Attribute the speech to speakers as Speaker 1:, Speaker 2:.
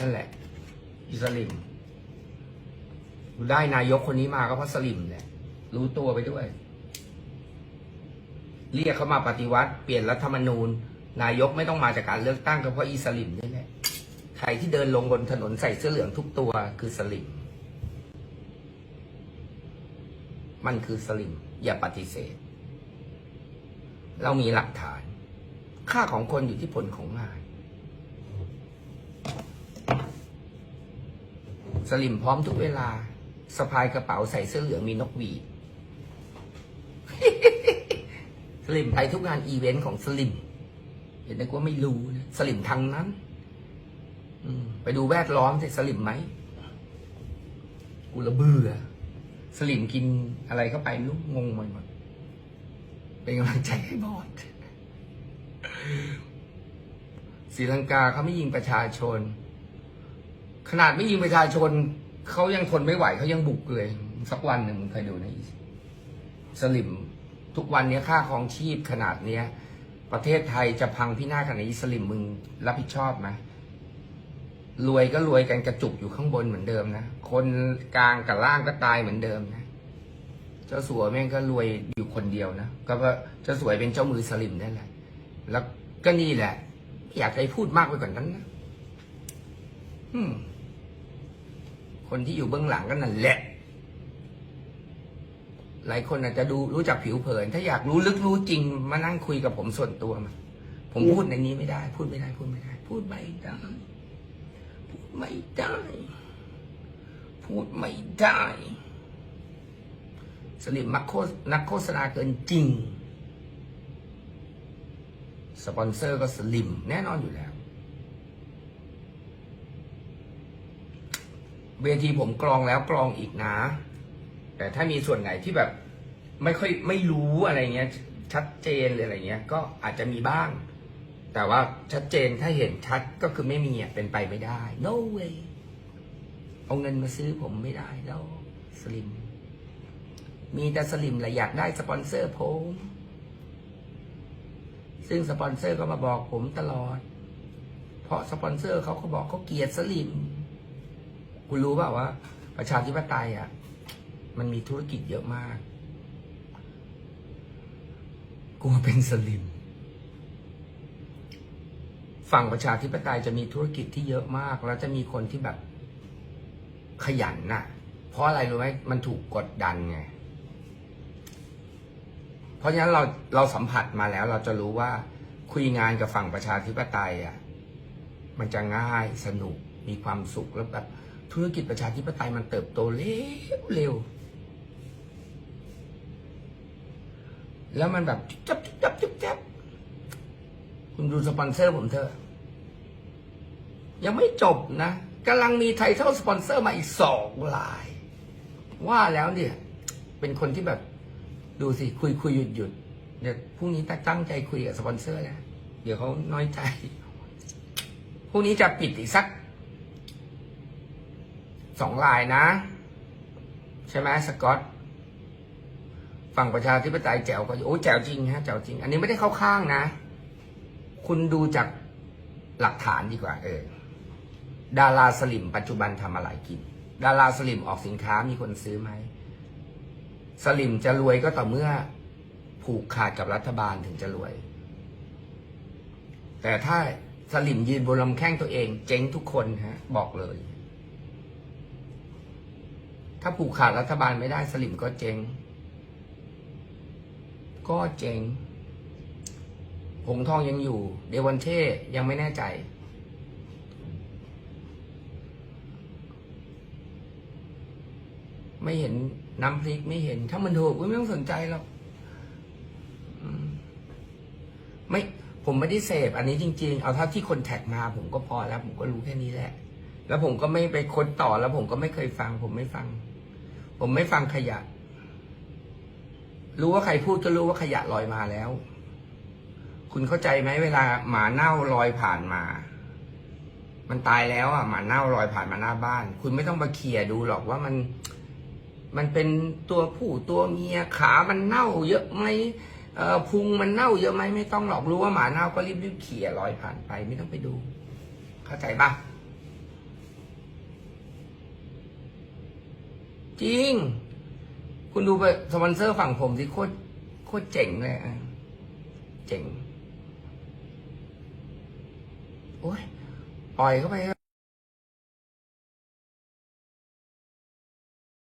Speaker 1: นั่นแหละ อิสลิมได้นายกคนนี้มาก็เพราะสลิมแหละรู้ตัวไปด้วย เรียกเขามาปฏิวัติ เปลี่ยนรัฐธรรมนูญ นายกไม่ต้องมาจากการเลือกตั้งก็เพราะอีสลิมนี่แหละใครที่เดินลงบนถนนใส่เสื้อเหลืองทุกตัวคือสลิมมันคือสลิมอย่าปฏิเสธ เรามีหลักฐาน ค่าของคนอยู่ที่ผลของงาน สลิมพร้อมทุกเวลาสะพายกระเป๋าใส่เสื้อเหลืองมีนกหวีดสลิมไปทุกงานอีเวนต์ของสลิมเห็นนึกว่าไม่รู้นะสลิมทางนั้นไปดูแวดล้อมสิสลิมไหมกูละเบื่อสลิมกินอะไรเข้าไปไม่รู้งงไปหมดเป็นกำลังใจให้บอดศรีลังกาเขาไม่ยิงประชาชน ขนาดไม่ยิงประชาชนเขายังทนไม่ไหวเขายังบุกเลย สักวันหนึ่งมึงเคยดูในสลิมทุกวันนี้ค่าครองชีพขนาดเนี้ย ประเทศไทยจะพังพินาศขนาดนี้สลิมมึงรับผิดชอบไหมรวยก็รวยกันกระจุกอยู่ข้างบนเหมือนเดิมนะ คนกลางกับล่างก็ตายเหมือนเดิมนะ เจ้าสัวแม่งก็รวยอยู่คนเดียวนะ ก็ว่าเจ้าสัวเป็นเจ้ามือสลิมนั่นแหละ แล้วก็นี่แหละ อยากให้พูดมากไปกว่านนั้นนะ อืม คนที่อยู่เบื้องหลังก็นั่นแหละ หลายคนอาจจะดูรู้จักผิวเผิน ถ้าอยากรู้ลึกรู้จริงมานั่งคุยกับผมส่วนตัวมาผมพูดในนี้ไม่ได้ พูดไม่ได้ พูดไม่ได้ พูดไม่ได้พูดไม่ได้ พูดไม่ได้สลิมมักโฆษนักโฆษณาเกินจริง สปอนเซอร์ก็สลิมแน่นอนอยู่แล้ว เวทีผมกรองแล้วกรองอีกนะ แต่ถ้ามีส่วนไหนที่แบบไม่ค่อยไม่รู้อะไรเงี้ย ชัดเจนเลยอะไรเงี้ย ก็อาจจะมีบ้าง แต่ว่าชัดเจนถ้าเห็นชัดก็คือไม่มีเป็นไปไม่ได้ no way เอาเงินมาซื้อผมไม่ได้แล้วสลิม มีแต่สลิมแหละอยากได้สปอนเซอร์ผม ซึ่งสปอนเซอร์ก็มาบอกผมตลอด เพราะสปอนเซอร์เขาก็บอกเขาเกลียดสลิม คุณรู้เปล่าว่า ประชาธิปไตยอะ มันมีธุรกิจเยอะมากกลัวเป็นสลิม ฝั่งประชาธิปไตยจะมีธุรกิจที่เยอะมาก แล้วจะมีคนที่แบบขยันน่ะ เพราะอะไรรู้ไหมมันถูกกดดันไง เพราะฉะนั้นเราเราสัมผัสมาแล้ว เราจะรู้ว่าคุยงานกับฝั่งประชาธิปไตยอะ มันจะง่ายสนุกมีความสุขแล้วแบบ ธุรกิจประชาธิปไตยมันเติบโตเร็วเร็ว แล้วมันแบบจับจับจับจับคุณดูสปอนเซอร์ผมเถอะ ยังไม่จบนะกำลังมีไทเทลสปอนเซอร์มาอีกสองลาย ว่าแล้วเนี่ย เป็นคนที่แบบดูสิ คุยคุยหยุดหยุดเดี๋ยวพรุ่งนี้ตั้งใจคุยกับสปอนเซอร์นะเดี๋ยวเขาน้อยใจพรุ่งนี้จะปิดอีกสัก สองลายนะ ใช่ไหมสกอตฝั่งประชาธิปไตยแจ๋วก็โอ้แจ๋วจริงฮะแจ๋วจริง อันนี้ไม่ได้เข้าข้างนะ คุณดูจากหลักฐานดีกว่า เออ ดาราสลิมปัจจุบันทำอะไรกิน ดาราสลิมออกสินค้ามีคนซื้อไหมสลิมจะรวยก็ต่อเมื่อผูกขาดกับรัฐบาลถึงจะรวย แต่ถ้าสลิมยืนบนลำแข้งตัวเอง เจ๊งทุกคนฮะ บอกเลย ถ้าผูกขาดรัฐบาลไม่ได้สลิมก็เจ๊ง ก็เจ๊งหงทองยังอยู่ เดวันเช่ยังไม่แน่ใจ ไม่เห็นน้ำพริกไม่เห็น ถ้ามันถูกอุ๊ยไม่ต้องสนใจหรอกไม่ผมไม่ได้เสพอันนี้จริง ๆ เอาเท่าที่คนแท็กมา ผมก็พอแล้ว ผมก็รู้แค่นี้แหละ แล้วผมก็ไม่ไปค้นต่อแล้วผมก็ไม่เคยฟัง ผมไม่ฟัง ผมไม่ฟังขยะ รู้ว่าใครพูดก็รู้ว่าขยะลอยมาแล้ว คุณเข้าใจไหมเวลาหมาเน่าลอยผ่านมา มันตายแล้วอะหมาเน่าลอยผ่านมาหน้าบ้าน คุณไม่ต้องมาเขี่ยดูหรอกว่ามัน มันเป็นตัวผู้ตัวเมียขามันเน่า เยอะไหมเอ่อพุงมันเน่าเยอะไหมไม่ต้องหรอกรู้ว่าหมาเน่าก็รีบรีบๆเขี่ยลอยผ่านไป ไม่ต้องไปดู เข้าใจปะ จริง คุณดูไปสปอนเซอร์ฝั่งผมที่โคตรโคตรเจ๋งเลยอะเจ๋ง โอ้ยปล่อยเข้าไป